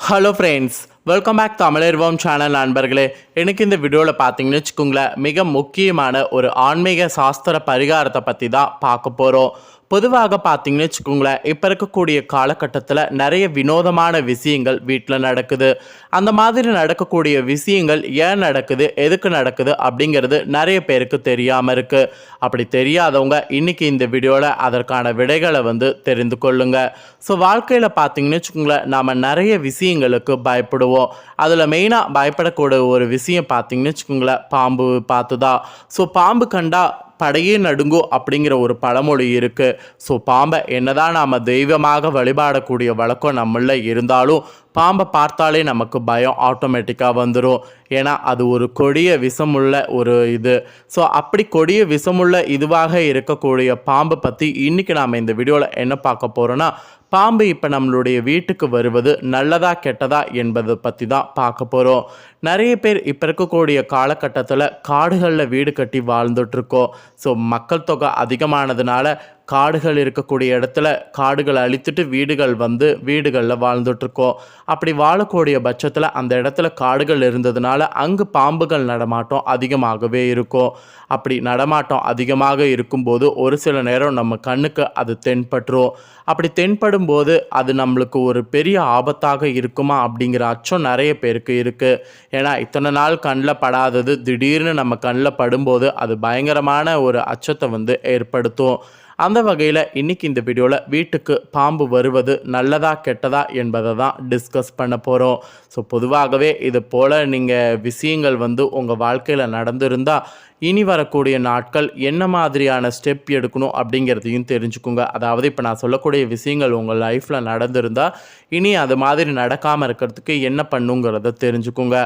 Hello friends welcome back தமிழர்வோம் channel நண்பர்களே. எனக்கு இந்த வீடியோவில் பார்த்தீங்கன்னு வச்சுக்கோங்களேன் மிக முக்கியமான ஒரு ஆன்மீக சாஸ்திர பரிகாரத்தை பற்றி தான் பார்க்க போகிறோம் பொதுவாக பார்த்தீங்கன்னு வச்சுக்கோங்களேன் இப்போ இருக்கக்கூடிய காலகட்டத்தில் நிறைய வினோதமான விஷயங்கள் வீட்டில் நடக்குது. அந்த மாதிரி நடக்கக்கூடிய விஷயங்கள் ஏன் நடக்குது எதுக்கு நடக்குது அப்படிங்கிறது நிறைய பேருக்கு தெரியாமல் இருக்குது அப்படி தெரியாதவங்க இன்றைக்கி இந்த வீடியோவில் அதற்கான விடைகளை வந்து தெரிந்து கொள்ளுங்க. ஸோ வாழ்க்கையில் பார்த்தீங்கன்னு வச்சுக்கோங்களேன் நாம் நிறைய விஷயங்களுக்கு பயப்படுவோம். அதில் மெயினாக பயப்படக்கூடிய ஒரு விஷயம் பார்த்தீங்கன்னு வச்சுக்கோங்களேன் பாம்பு பார்த்து தான் ஸோ பாம்பு கண்டா படையே நடுங்கோ அப்படிங்கிற ஒரு பழமொழி இருக்குது ஸோ பாம்பை என்னதான் நாம் தெய்வமாக வழிபாடக்கூடிய வழக்கம் நம்மள இருந்தாலும் பாம்பை பார்த்தாலே நமக்கு பயம் ஆட்டோமேட்டிக்காக வந்துடும் ஏன்னா அது ஒரு கொடிய விஷமுள்ள ஒரு இது. ஸோ அப்படி கொடிய விஷமுள்ள இதுவாக இருக்கக்கூடிய பாம்பை பற்றி இன்றைக்கி நாம் இந்த வீடியோவில் என்ன பார்க்க போகிறோன்னா பாம்பு இப்போ நம்மளுடைய வீட்டுக்கு வருவது நல்லதா கெட்டதா என்பதை பற்றி தான் பார்க்க போகிறோம் நிறைய பேர் இப்போ இருக்கக்கூடிய காலகட்டத்தில் காடுகளில் வீடு கட்டி வாழ்ந்துட்டுருக்கோம் ஸோ மக்கள் தொகை அதிகமானதுனால காடுகள் இருக்கக்கூடிய இடத்துல காடுகளை அழித்துட்டு வீடுகள் வந்து வீடுகளில் வாழ்ந்துட்டுருக்கோம். அப்படி வாழக்கூடிய பட்சத்தில் அந்த இடத்துல காடுகள் இருந்ததுனால அங்கு பாம்புகள் நடமாட்டம் அதிகமாகவே இருக்கும். அப்படி நடமாட்டம் அதிகமாக இருக்கும்போது ஒரு சில நேரம் நம்ம கண்ணுக்கு அது தென்பட்டுரும். அப்படி தென்படும் போது அது நம்மளுக்கு ஒரு பெரிய ஆபத்தாக இருக்குமா அப்படிங்கிற அச்சம் நிறைய பேருக்கு இருக்குது ஏன்னா இத்தனை நாள் கண்ணில் படாதது திடீர்னு நம்ம கண்ணில் படும்போது அது பயங்கரமான ஒரு அச்சத்தை வந்து ஏற்படுத்தும். அந்த வகையில் இன்னைக்கு இந்த வீடியோவில் வீட்டுக்கு பாம்பு வருவது நல்லதா கெட்டதா என்பதை தான் டிஸ்கஸ் பண்ண போகிறோம் ஸோ பொதுவாகவே இது போல் நீங்கள் விஷயங்கள் வந்து உங்கள் வாழ்க்கையில் நடந்திருந்தால் இனி வரக்கூடிய நாட்கள் என்ன மாதிரியான ஸ்டெப் எடுக்கணும் அப்படிங்கிறதையும் தெரிஞ்சுக்கோங்க. அதாவது இப்போ நான் சொல்லக்கூடிய விஷயங்கள் உங்கள் லைஃப்பில் நடந்திருந்தால் இனி அது மாதிரி நடக்காமல் இருக்கிறதுக்கு என்ன பண்ணுங்கிறத தெரிஞ்சுக்கோங்க.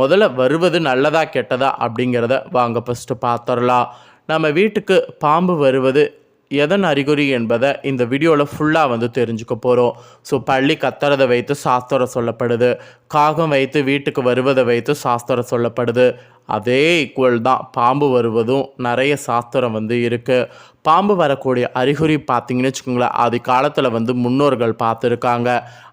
முதல்ல வருவது நல்லதா கெட்டதா அப்படிங்கிறத வாங்க ஃபஸ்ட்டு பார்த்துடலாம். நம்ம வீட்டுக்கு பாம்பு வருவது எதன் அறிகுறி என்பதை இந்த வீடியோவில் ஃபுல்லாக வந்து தெரிஞ்சுக்க போகிறோம் ஸோ பள்ளி கத்துறதை வைத்து சாஸ்திரம் சொல்லப்படுது. காகம் வைத்து வீட்டுக்கு வருவதை வைத்து சாஸ்திரம் சொல்லப்படுது. அதே ஈக்குவல் தான். பாம்பு வருவதும் நிறைய சாஸ்திரம் வந்து இருக்குது பாம்பு வரக்கூடிய அறிகுறி பார்த்தீங்கன்னு வச்சுக்கோங்களேன் ஆதி காலத்தில் வந்து முன்னோர்கள் பார்த்துருக்காங்க.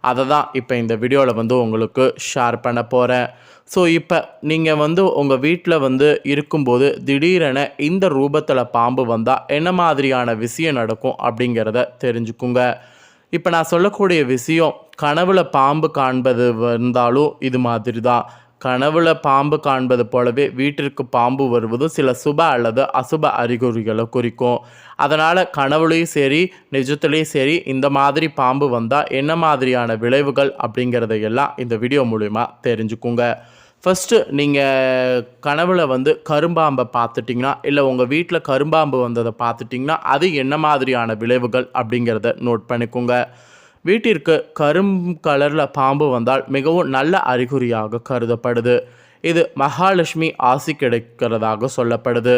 அதை தான் இப்போ இந்த வீடியோவில் வந்து உங்களுக்கு ஷேர் பண்ண போகிறேன் ஸோ இப்போ நீங்கள் வந்து உங்கள் வீட்டில் வந்து இருக்கும்போது திடீரென இந்த ரூபத்தில் பாம்பு வந்தால் என்ன மாதிரியான விஷயம் நடக்கும் அப்படிங்கிறத தெரிஞ்சுக்குங்க. இப்போ நான் சொல்லக்கூடிய விஷயம் கனவுல பாம்பு காண்பது வந்தாலும் இது மாதிரி தான் கனவுல பாம்பு காண்பது போலவே வீட்டிற்கு பாம்பு வருவதும் சில சுப அல்லது அசுப அறிகுறிகளை குறிக்கும். அதனால் கனவுலையும் சரி நிஜத்துலேயும் சரி இந்த மாதிரி பாம்பு வந்தால் என்ன மாதிரியான விளைவுகள் அப்படிங்கிறதையெல்லாம் இந்த வீடியோ மூலிமா தெரிஞ்சுக்குங்க. ஃபஸ்ட்டு நீங்கள் கனவில் வந்து கரும்பாம்பை பார்த்துட்டிங்கன்னா இல்லை உங்கள் வீட்டில் கரும்பாம்பு வந்ததை பார்த்துட்டிங்கன்னா அது என்ன மாதிரியான விளைவுகள் அப்படிங்கிறத நோட் பண்ணிக்கோங்க. வீட்டிற்கு கரும் கலரில் பாம்பு வந்தால் மிகவும் நல்ல அறிகுறியாக கருதப்படுது. இது மகாலட்சுமி ஆசி கிடைக்கிறதாக சொல்லப்படுது.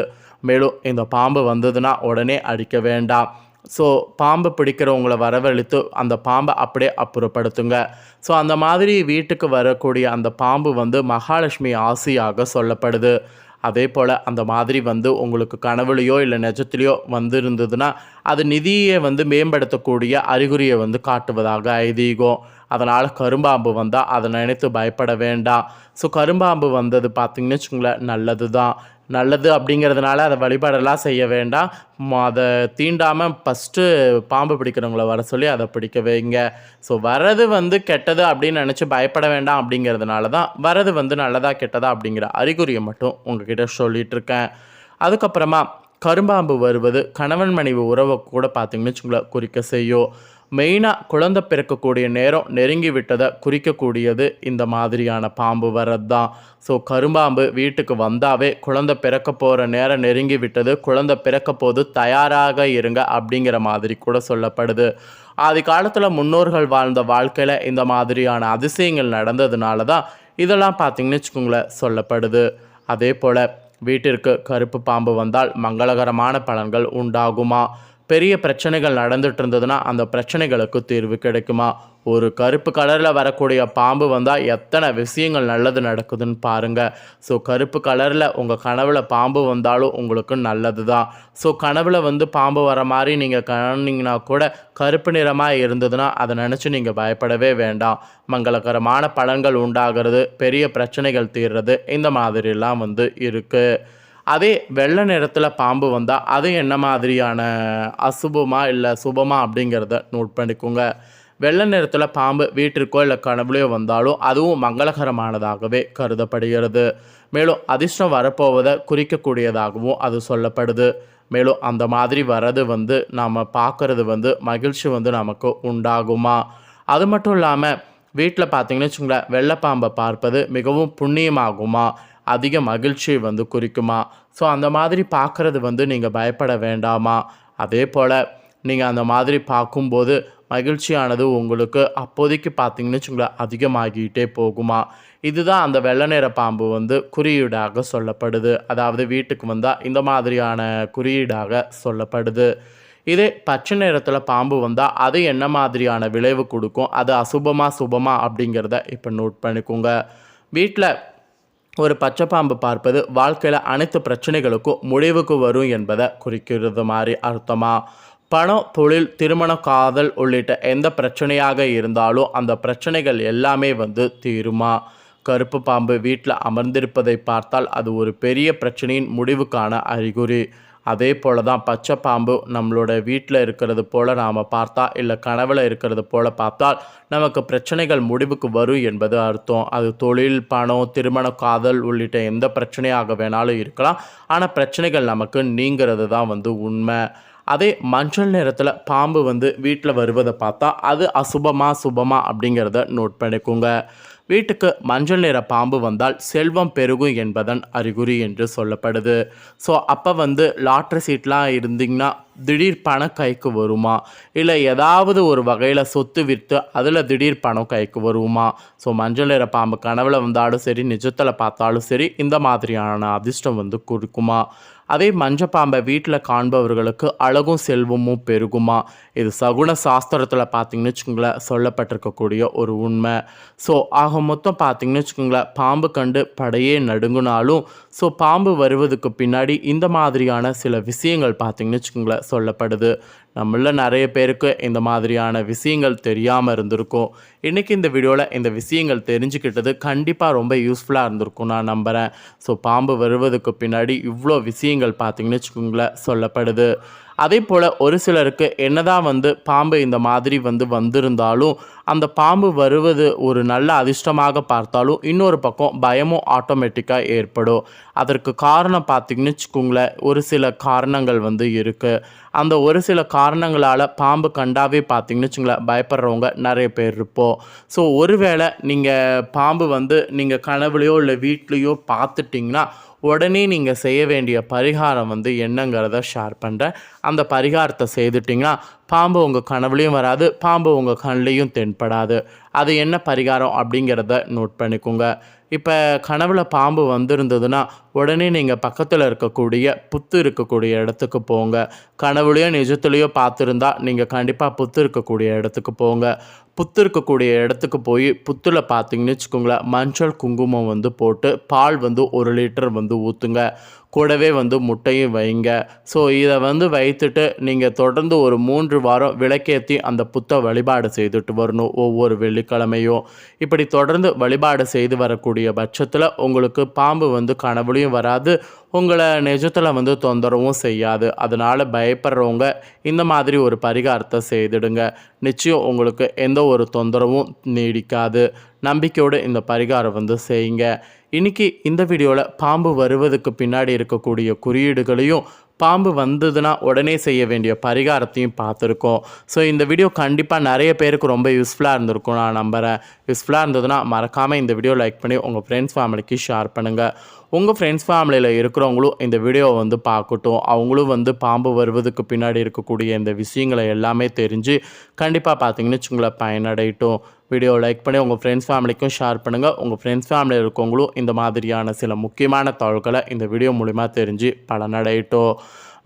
மேலும் இந்த பாம்பு வந்ததுன்னா உடனே அடிக்க வேண்டாம். ஸோ பாம்பு பிடிக்கிறவங்கள வரவழைத்து அந்த பாம்பை அப்படியே அப்புறப்படுத்துங்க. ஸோ அந்த மாதிரி வீட்டுக்கு வரக்கூடிய அந்த பாம்பு வந்து மகாலட்சுமி ஆசியாக சொல்லப்படுது. அதே போல் அந்த மாதிரி வந்து உங்களுக்கு கனவுலையோ இல்லை நிஜத்துலையோ வந்திருந்ததுன்னா அது நிதியை வந்து மேம்படுத்தக்கூடிய அறிகுறியை வந்து காட்டுவதாக ஐதீகம் அதனால் கரும்பாம்பு வந்தால் அதை நினைத்து பயப்பட வேண்டாம். ஸோ கரும்பாம்பு வந்தது பார்த்திங்கன்னு வச்சுக்கோங்களேன் நல்லது தான் நல்லது அப்படிங்கிறதுனால அதை வழிபாடெல்லாம் செய்ய வேண்டாம். அதை தீண்டாமல் ஃபஸ்ட்டு பாம்பு பிடிக்கிறவங்கள வர சொல்லி அதை பிடிக்க வைங்க. ஸோ வரது வந்து கெட்டது அப்படின்னு நினச்சி பயப்பட வேண்டாம் அப்படிங்கிறதுனால தான் வரது வந்து நல்லதா கெட்டதா அப்படிங்கிற அறிகுறியை மட்டும் உங்ககிட்ட சொல்லிகிட்ருக்கேன் அதுக்கப்புறமா கரும்பாம்பு வருவது கணவன் மனைவி உறவை கூட பார்த்திங்கன்னு வச்சுங்களேன் குறிக்க செய்யும். மெயினாக குழந்தை பிறக்கக்கூடிய நேரம் நெருங்கி விட்டதை குறிக்கக்கூடியது இந்த மாதிரியான பாம்பு வர்றது தான் ஸோ கரும்பாம்பு வீட்டுக்கு வந்தாவே குழந்தை பிறக்க போகிற நேரம் நெருங்கி விட்டது குழந்தை பிறக்க போது தயாராக இருங்க அப்படிங்கிற மாதிரி கூட சொல்லப்படுது. ஆதி காலத்தில் முன்னோர்கள் வாழ்ந்த வாழ்க்கையில் இந்த மாதிரியான அதிசயங்கள் நடந்ததுனால தான் இதெல்லாம் பார்த்தீங்கன்னு வச்சுக்கோங்களேன் சொல்லப்படுது. அதே போல் வீட்டிற்கு கருப்பு பாம்பு வந்தால் மங்களகரமான பலன்கள் உண்டாகுமா? பெரிய பிரச்சனைகள் நடந்துட்டு இருந்ததுன்னா அந்த பிரச்சனைகளுக்கு தீர்வு கிடைக்குமா? ஒரு கருப்பு கலரில் வரக்கூடிய பாம்பு வந்தால் எத்தனை விஷயங்கள் நல்லது நடக்குதுன்னு பாருங்கள் ஸோ கருப்பு கலரில் உங்கள் கனவில் பாம்பு வந்தாலும் உங்களுக்கு நல்லது தான் ஸோ கனவில் வந்து பாம்பு வர மாதிரி நீங்கள் கணிங்கன்னா கூட கருப்பு நிறமாக இருந்ததுன்னா அதை நினச்சி நீங்கள் பயப்படவே வேண்டாம். மங்களகரமான பலன்கள் உண்டாகிறது பெரிய பிரச்சனைகள் தீர்றது இந்த மாதிரிலாம் வந்து இருக்குது அதே வெள்ளை நிறத்தில் பாம்பு வந்தால் அது என்ன மாதிரியான அசுபமா இல்லை சுபமா அப்படிங்கிறத நோட் பண்ணிக்கோங்க. வெள்ளை நிறத்தில் பாம்பு வீட்டிற்கோ இல்லை கனவுலையோ வந்தாலும் அதுவும் மங்களகரமானதாகவே கருதப்படுகிறது. மேலும் அதிர்ஷ்டம் வரப்போவதை குறிக்கக்கூடியதாகவும் அது சொல்லப்படுது. மேலும் அந்த மாதிரி வர்றது வந்து நாம் பார்க்குறது வந்து மகிழ்ச்சி வந்து நமக்கு உண்டாகுமா? அது மட்டும் இல்லாமல் வீட்டில் பார்த்தீங்கன்னு வச்சுங்களேன் வெள்ளைப்பாம்பை பார்ப்பது மிகவும் புண்ணியமாகுமா? அதிக மகிழ்ச்சியை வந்து குறிக்குமா? ஸோ அந்த மாதிரி பார்க்குறது வந்து நீங்கள் பயப்பட வேண்டாமா? அதே போல் நீங்கள் அந்த மாதிரி பார்க்கும்போது மகிழ்ச்சியானது உங்களுக்கு அப்போதைக்கு பார்த்தீங்கன்னு வச்சுங்களேன் அதிகமாகிட்டே போகுமா? இதுதான் அந்த வெள்ளை நிற பாம்பு வந்து குறியீடாக சொல்லப்படுது. அதாவது வீட்டுக்கு வந்தால் இந்த மாதிரியான குறியீடாக சொல்லப்படுது. இதே பச்சை நிறத்தில் பாம்பு வந்தால் அது என்ன மாதிரியான விளைவு கொடுக்கும்? அது அசுபமா சுபமா அப்படிங்கிறத இப்போ நோட் பண்ணிக்கோங்க. வீட்டில் ஒரு பச்சை பாம்பு பார்ப்பது வாழ்க்கையில் அனைத்து பிரச்சனைகளுக்கும் முடிவுக்கு வரும் என்பதை குறிக்கிறது மாதிரி அர்த்தமா? பணம் தொழில் திருமண காதல் உள்ளிட்ட எந்த பிரச்சனையாக இருந்தாலும் அந்த பிரச்சனைகள் எல்லாமே வந்து தீருமா? கருப்பு பாம்பு வீட்டில் அமர்ந்திருப்பதை பார்த்தால் அது ஒரு பெரிய பிரச்சனையின் முடிவுக்கான அறிகுறி. அதே போல தான் பச்சை பாம்பு நம்மளோட வீட்டில் இருக்கிறது போல் நாம் பார்த்தா இல்லை கனவில் இருக்கிறது போல் பார்த்தால் நமக்கு பிரச்சனைகள் முடிவுக்கு வரும் என்பது அர்த்தம். அது தொழில் பணம் திருமண காதல் உள்ளிட்ட எந்த பிரச்சனையாக வேணாலும் இருக்கலாம். ஆனால் பிரச்சனைகள் நமக்கு நீங்கிறது தான் வந்து உண்மை. அதே மஞ்சள் நேரத்தில் பாம்பு வந்து வீட்டில் வருவதை பார்த்தா அது அசுபமா சுபமா அப்படிங்கிறத நோட் பண்ணிக்கோங்க. வீட்டுக்கு மஞ்சள் நிற பாம்பு வந்தால் செல்வம் பெருகும் என்பதன் அறிகுறி என்று சொல்லப்படுது. ஸோ அப்போ வந்து லாட்ரி சீட்லாம் இருந்தீங்கன்னா திடீர் பணம் கைக்கு வருமா? இல்லை ஏதாவது ஒரு வகையில் சொத்து விற்று அதில் திடீர் பணம் கைக்கு வருமா? ஸோ மஞ்சள் நிற பாம்பு கனவில் வந்தாலும் சரி நிஜத்தில் பார்த்தாலும் சரி இந்த மாதிரியான அதிர்ஷ்டம் வந்து கொடுக்குமா? அதே மஞ்சள் பாம்பை வீட்டில் காண்பவர்களுக்கு அழகும் செல்வமும் பெருகுமா? இது சகுன சாஸ்திரத்தில் பார்த்தீங்கன்னு வச்சுக்கோங்களேன் சொல்லப்பட்டிருக்கக்கூடிய ஒரு உண்மை. ஸோ ஆக மொத்தம் பார்த்தீங்கன்னு வச்சுக்கோங்களேன் பாம்பு கண்டு படையே நடுங்கினாலும் ஸோ பாம்பு வருவதுக்கு பின்னாடி இந்த மாதிரியான சில விஷயங்கள் பார்த்தீங்கன்னு வச்சுக்கோங்களேன் சொல்லப்படுது. நம்மள நிறைய பேருக்கு இந்த மாதிரியான விஷயங்கள் தெரியாமல் இருந்திருக்கும். இன்றைக்கி இந்த வீடியோவில் இந்த விஷயங்கள் தெரிஞ்சுக்கிட்டது கண்டிப்பாக ரொம்ப யூஸ்ஃபுல்லாக இருந்திருக்கும் நான் நம்புகிறேன் ஸோ பாம்பு வருவதுக்கு பின்னாடி இவ்வளோ விஷயங்கள் பார்த்தீங்கன்னு வச்சுக்கோங்களேன் சொல்லப்படுது. அதே போல் ஒரு சிலருக்கு என்னதான் வந்து பாம்பு இந்த மாதிரி வந்து வந்திருந்தாலும் அந்த பாம்பு வருவது ஒரு நல்ல அதிர்ஷ்டமாக பார்த்தாலும் இன்னொரு பக்கம் பயமும் ஆட்டோமேட்டிக்காக ஏற்படும். அதற்கு காரணம் பார்த்திங்கன்னு வச்சுக்கோங்களேன் ஒரு சில காரணங்கள் வந்து இருக்குது அந்த ஒரு சில காரணங்களால் பாம்பு கண்டாவே பார்த்தீங்கன்னு வச்சுங்களேன் பயப்படுறவங்க நிறைய பேர் இருப்போம். ஸோ ஒருவேளை நீங்கள் பாம்பு வந்து நீங்கள் கனவுலையோ இல்லை வீட்லேயோ பார்த்துட்டிங்கன்னா உடனே நீங்கள் செய்ய வேண்டிய பரிகாரம் வந்து என்னங்கிறத ஷேர் பண்ணுறேன் அந்த பரிகாரத்தை செய்துட்டிங்கன்னா பாம்பு உங்கள் கனவுலையும் வராது பாம்பு உங்கள் கண்லேயும் தென்படாது. அது என்ன பரிகாரம் அப்படிங்கிறத நோட் பண்ணிக்கோங்க. இப்போ கனவில் பாம்பு வந்திருந்ததுன்னா உடனே நீங்கள் பக்கத்தில் இருக்கக்கூடிய புத்து இருக்கக்கூடிய இடத்துக்கு போங்க. கனவுலையோ நிஜத்துலையோ பார்த்துருந்தா நீங்கள் கண்டிப்பாக புத்து இருக்கக்கூடிய இடத்துக்கு போங்க. புத்து இருக்கக்கூடிய இடத்துக்கு போய் புத்தில் பார்த்தீங்கன்னு வச்சுக்கோங்களேன் மஞ்சள் குங்குமம் வந்து போட்டு பால் வந்து ஒரு லிட்டர் வந்து ஊற்றுங்க கூடவே வந்து முட்டையும் வைங்க. ஸோ இதை வந்து வைத்துட்டு நீங்கள் தொடர்ந்து ஒரு மூன்று வாரம் விளக்கேற்றி அந்த புத்த வழிபாடு செய்துட்டு வரணும் ஒவ்வொரு வெள்ளிக்கிழமையும். இப்படி தொடர்ந்து வழிபாடு செய்து வரக்கூடிய பட்சத்தில் உங்களுக்கு பாம்பு வந்து கனவுலையும் வராது. உங்களை நிஜத்தில் வந்து தொந்தரவும் செய்யாது. அதனால் பயப்படுறவங்க இந்த மாதிரி ஒரு பரிகாரத்தை செய்துடுங்க. நிச்சயம் உங்களுக்கு எந்த ஒரு தொந்தரவும் நீடிக்காது. நம்பிக்கையோடு இந்த பரிகாரம் வந்து செய்யுங்க. இன்றைக்கி இந்த வீடியோவில் பாம்பு வருவதுக்கு பின்னாடி இருக்கக்கூடிய குறியீடுகளையும் பாம்பு வந்ததுன்னா உடனே செய்ய வேண்டிய பரிகாரத்தையும் பார்த்துருக்கோம். ஸோ இந்த வீடியோ கண்டிப்பாக நிறைய பேருக்கு ரொம்ப யூஸ்ஃபுல்லாக இருந்திருக்கும். நான் நம்புகிறேன் யூஸ்ஃபுல்லாக இருந்ததுன்னா மறக்காமல் இந்த வீடியோ லைக் பண்ணி உங்கள் ஃப்ரெண்ட்ஸ் ஃபேமிலிக்கு ஷேர் பண்ணுங்கள் உங்கள் ஃப்ரெண்ட்ஸ் ஃபேமிலியில் இருக்கிறவங்களும் இந்த வீடியோவை வந்து பார்க்கட்டும். அவங்களும் வந்து பாம்பு வருவதுக்கு பின்னாடி இருக்கக்கூடிய இந்த விஷயங்களை எல்லாமே தெரிஞ்சு கண்டிப்பாக பார்த்தீங்கன்னு வச்சுங்களேன் பயனடையட்டும். வீடியோ லைக் பண்ணி உங்கள் ஃப்ரெண்ட்ஸ் ஃபேமிலிக்கும் ஷேர் பண்ணுங்கள் உங்கள் ஃப்ரெண்ட்ஸ் ஃபேமிலியில் இருக்கவங்களும் இந்த மாதிரியான சில முக்கியமான தகவல்களை இந்த வீடியோ மூலிமா தெரிஞ்சு பலனடையட்டும்.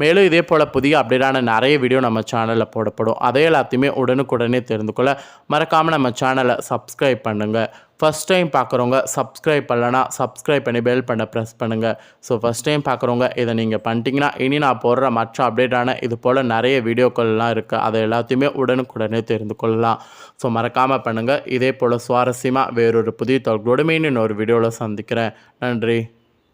மேலும் இதே போல் புதிய அப்டேட்டான நிறைய வீடியோ நம்ம சேனலில் போடப்படும். அதை எல்லாத்தையுமே உடனுக்குடனே தெரிந்து கொள்ள மறக்காமல் நம்ம சேனலை சப்ஸ்கிரைப் பண்ணுங்கள் ஃபஸ்ட் டைம் பார்க்குறவங்க சப்ஸ்கிரைப் பண்ணலனா சப்ஸ்கிரைப் பண்ணி பெல் பண்ண ப்ரெஸ் பண்ணுங்கள் ஸோ ஃபஸ்ட் டைம் பார்க்குறவங்க இதை நீங்கள் பண்ணிட்டீங்கன்னா இனி நான் போடுற மற்ற அப்டேட்டான இது போல் நிறைய வீடியோக்கள்லாம் இருக்குது அதை எல்லாத்தையுமே உடனுக்குடனே தெரிந்து கொள்ளலாம். ஸோ மறக்காமல் பண்ணுங்கள் இதே போல் சுவாரஸ்யமாக வேறொரு புதிய தொகுதியோடு மீண்டும் இன்னொரு வீடியோவில் சந்திக்கிறேன். நன்றி.